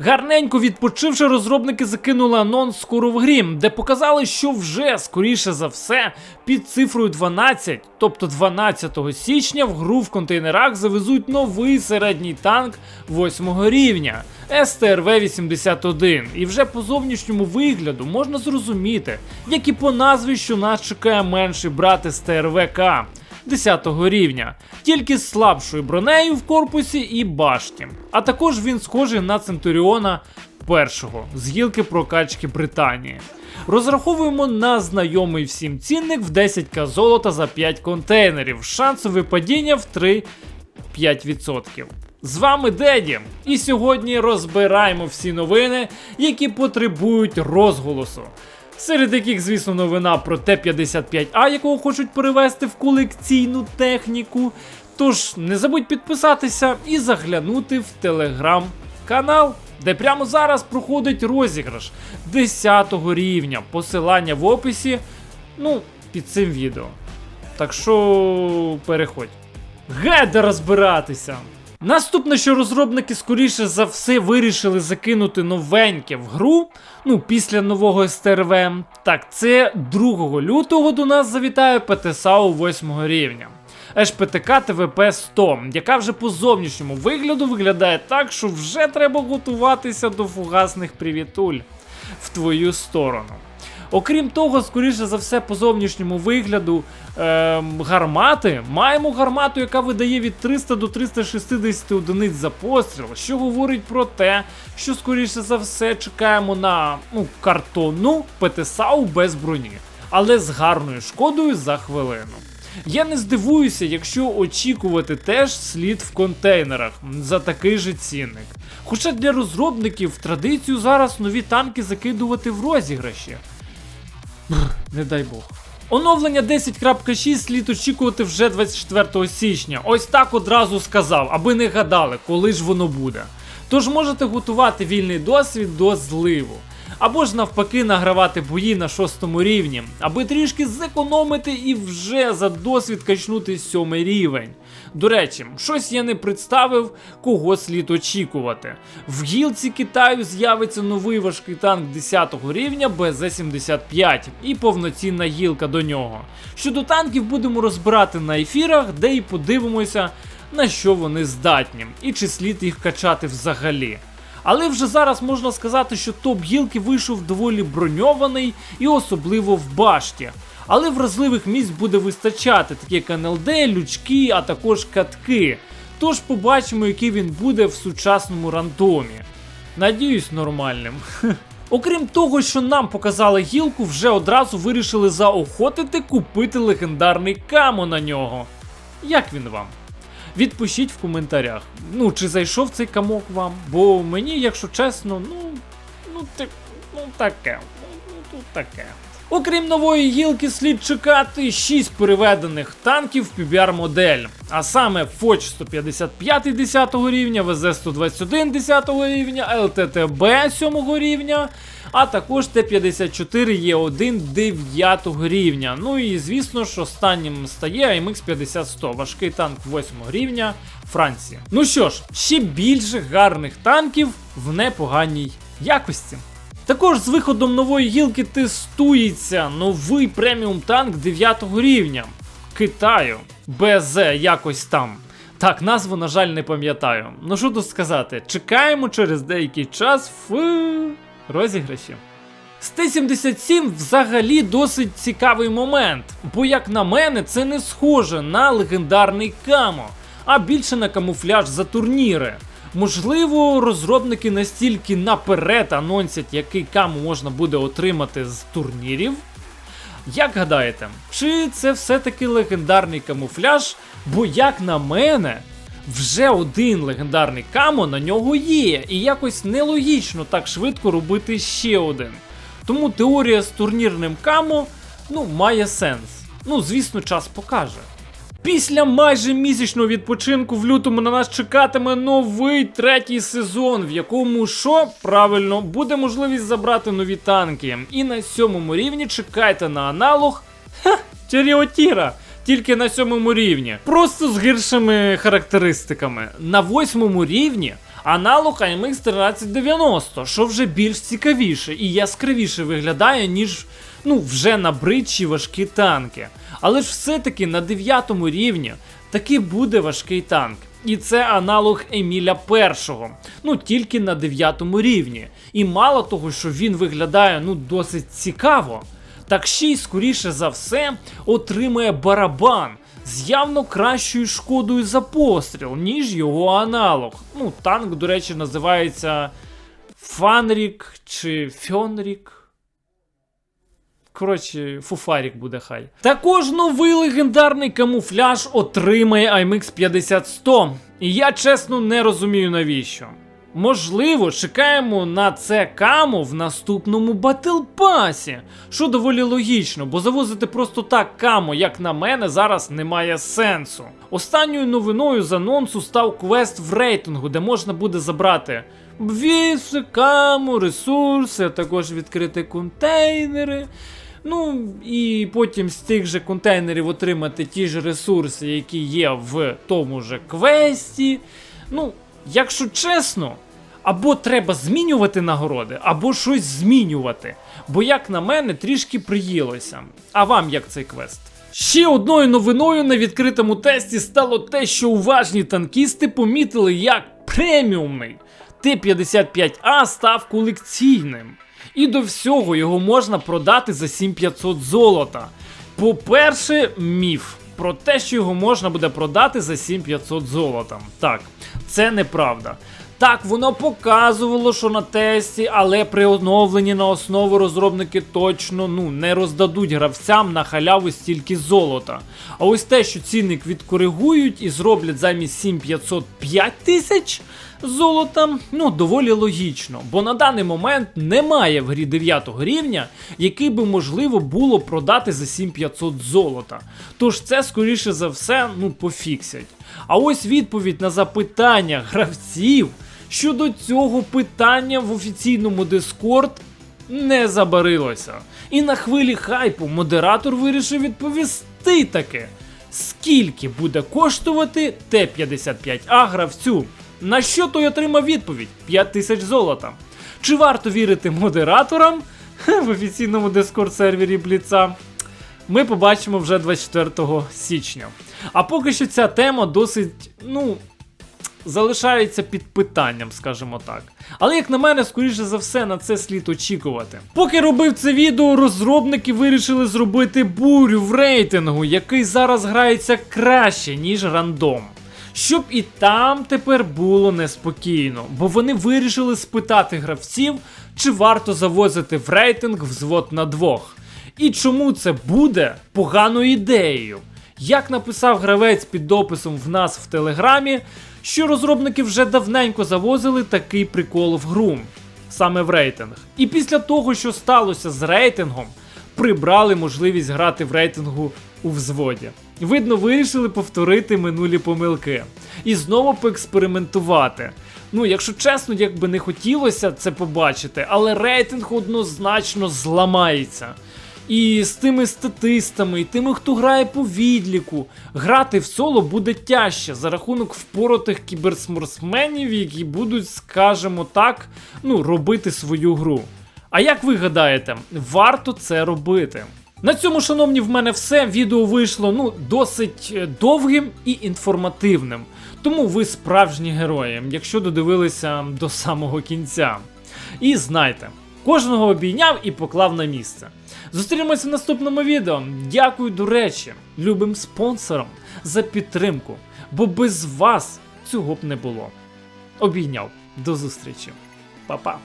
Гарненько відпочивши, розробники закинули анонс скоро в грі, де показали, що вже скоріше за все під цифрою 12, тобто 12 січня, в гру в контейнерах завезуть новий середній танк 8 рівня СТРВ-81. І вже по зовнішньому вигляду можна зрозуміти, як і по назві, що нас чекає менший брат СТРВК. 10 рівня, тільки з слабшою бронею в корпусі і башті. А також він схожий на Центуріона першого з гілки прокачки Британії. Розраховуємо на знайомий всім цінник в 10к золота за 5 контейнерів, шансове падіння в 3-5%. З вами Деді, і сьогодні розбираємо всі новини, які потребують розголосу. Серед яких, звісно, новина про Т-55А, якого хочуть перевести в колекційну техніку. Тож не забудь підписатися і заглянути в телеграм-канал, де прямо зараз проходить розіграш 10 рівня. Посилання в описі, ну, під цим відео. Так що переходь. Геде розбиратися! Наступне, що розробники скоріше за все вирішили закинути новеньке в гру, ну після нового СТРВ, так це 2 лютого до нас завітає ПТСАУ 8 рівня. ШПТК ТВП 100, яка вже по зовнішньому вигляду виглядає так, що вже треба готуватися до фугасних привітуль в твою сторону. Окрім того, скоріше за все, по зовнішньому вигляду ем, гармати маємо гармату, яка видає від 300 до 360 одиниць за постріл, що говорить про те, що скоріше за все чекаємо на ну, картонну ПТСАУ без броні, але з гарною шкодою за хвилину. Я не здивуюся, якщо очікувати теж слід в контейнерах за такий же цінник. Хоча для розробників традицію зараз нові танки закидувати в розіграші. Не дай Бог. Оновлення 10.6 слід очікувати вже 24 січня. Ось так одразу сказав, аби не гадали, коли ж воно буде. Тож можете готувати вільний досвід до зливу. Або ж навпаки награвати бої на шостому рівні, аби трішки зекономити і вже за досвід качнути сьомий рівень. До речі, щось я не представив, кого слід очікувати. В гілці Китаю з'явиться новий важкий танк 10 рівня БЗ-75 і повноцінна гілка до нього. Щодо танків будемо розбирати на ефірах, де і подивимося, на що вони здатні, і чи слід їх качати взагалі. Але вже зараз можна сказати, що топ гілки вийшов доволі броньований і особливо в башті. Але вразливих місць буде вистачати, такі як НЛД, лючки, а також катки. Тож побачимо, який він буде в сучасному рандомі. Надіюсь, нормальним. Окрім того, що нам показали гілку, вже одразу вирішили заохотити купити легендарний камо на нього. Як він вам? Відпишіть в коментарях. Ну, чи зайшов цей камок вам? Бо мені, якщо чесно, ну. Ну, ти, ну таке. Ну, тут таке. Окрім нової гілки, слід чекати 6 переведених танків PBR модель. А саме Фоч 155 10 рівня, ВЗ-121 10 рівня, ЛТТБ 7 рівня, а також Т-54Е1 9 рівня. Ну і звісно ж останнім стає AMX 50-100, важкий танк 8 рівня Франції. Ну що ж, ще більше гарних танків в непоганій якості. Також з виходом нової гілки тестується новий преміум танк 9 рівня Китаю. БЗ якось там. Так, назву, на жаль, не пам'ятаю. Ну що тут сказати, чекаємо через деякий час в розіграші. З Т-77 взагалі досить цікавий момент, бо, як на мене, це не схоже на легендарний камо, а більше на камуфляж за турніри. Можливо, розробники настільки наперед анонсять, який каму можна буде отримати з турнірів. Як гадаєте, чи це все-таки легендарний камуфляж? Бо, як на мене, вже один легендарний камо на нього є, і якось нелогічно так швидко робити ще один. Тому теорія з турнірним камо ну, має сенс. Ну, звісно, час покаже. Після майже місячного відпочинку в лютому на нас чекатиме новий третій сезон, в якому що правильно буде можливість забрати нові танки. І на сьомому рівні чекайте на аналог ха, Черіотіра. Тільки на сьомому рівні, просто з гіршими характеристиками. На восьмому рівні Аналог AMX 1390, що вже більш цікавіше і яскравіше виглядає, ніж ну, вже набридші важкі танки. Але ж все-таки на 9 рівні таки буде важкий танк. І це аналог Еміля першого, ну тільки на 9 рівні. І мало того, що він виглядає ну досить цікаво, так ще й скоріше за все отримає барабан з явно кращою шкодою за постріл, ніж його аналог. Ну, танк, до речі, називається Фанрік чи Фьонрік. Коротше, фуфарік буде хай. Також новий легендарний камуфляж отримає IMX 50100. І я чесно не розумію навіщо. Можливо, чекаємо на це камо в наступному батл пасі, що доволі логічно, бо завозити просто так камо, як на мене, зараз немає сенсу. Останньою новиною з анонсу став квест в рейтингу, де можна буде забрати віси, каму, ресурси, а також відкрити контейнери. Ну і потім з тих же контейнерів отримати ті ж ресурси, які є в тому же квесті. Ну, якщо чесно, або треба змінювати нагороди, або щось змінювати. Бо, як на мене, трішки приїлося. А вам як цей квест? Ще одною новиною на відкритому тесті стало те, що уважні танкісти помітили, як преміумний Т-55А став колекційним. І до всього його можна продати за 7500 золота. По-перше, міф про те, що його можна буде продати за 7500 золота. Так, це неправда. Так, воно показувало, що на тесті, але при оновленні на основу розробники точно ну, не роздадуть гравцям на халяву стільки золота. А ось те, що цінник відкоригують і зроблять замість 7500 5000 золота, ну доволі логічно, бо на даний момент немає в грі 9 рівня, який би можливо було продати за 7500 золота. Тож це, скоріше за все, ну пофіксять. А ось відповідь на запитання гравців щодо цього питання в офіційному Discord не забарилося. І на хвилі хайпу модератор вирішив відповісти таки, скільки буде коштувати Т-55А гравцю. На що той отримав відповідь 5 тисяч золота. Чи варто вірити модераторам в офіційному Discord сервері Бліца? Ми побачимо вже 24 січня. А поки що ця тема досить, ну, залишається під питанням, скажімо так. Але як на мене, скоріше за все, на це слід очікувати. Поки робив це відео, розробники вирішили зробити бурю в рейтингу, який зараз грається краще, ніж рандом. Щоб і там тепер було неспокійно, бо вони вирішили спитати гравців, чи варто завозити в рейтинг взвод на двох. І чому це буде поганою ідеєю? Як написав гравець під дописом в нас в телеграмі, що розробники вже давненько завозили такий прикол в гру, саме в рейтинг. І після того, що сталося з рейтингом, прибрали можливість грати в рейтингу у взводі. Видно, вирішили повторити минулі помилки і знову поекспериментувати. Ну, якщо чесно, як би не хотілося це побачити, але рейтинг однозначно зламається. І з тими статистами, і тими, хто грає по відліку, грати в соло буде тяжче за рахунок впоротих кіберсморсменів, які будуть, скажімо так, ну, робити свою гру. А як ви гадаєте, варто це робити? На цьому, шановні, в мене все. Відео вийшло ну, досить е, довгим і інформативним. Тому ви справжні герої, якщо додивилися до самого кінця. І знайте, кожного обійняв і поклав на місце. Зустрінемося в наступному відео. Дякую, до речі, любим спонсорам за підтримку, бо без вас цього б не було. Обійняв. До зустрічі. Па-па.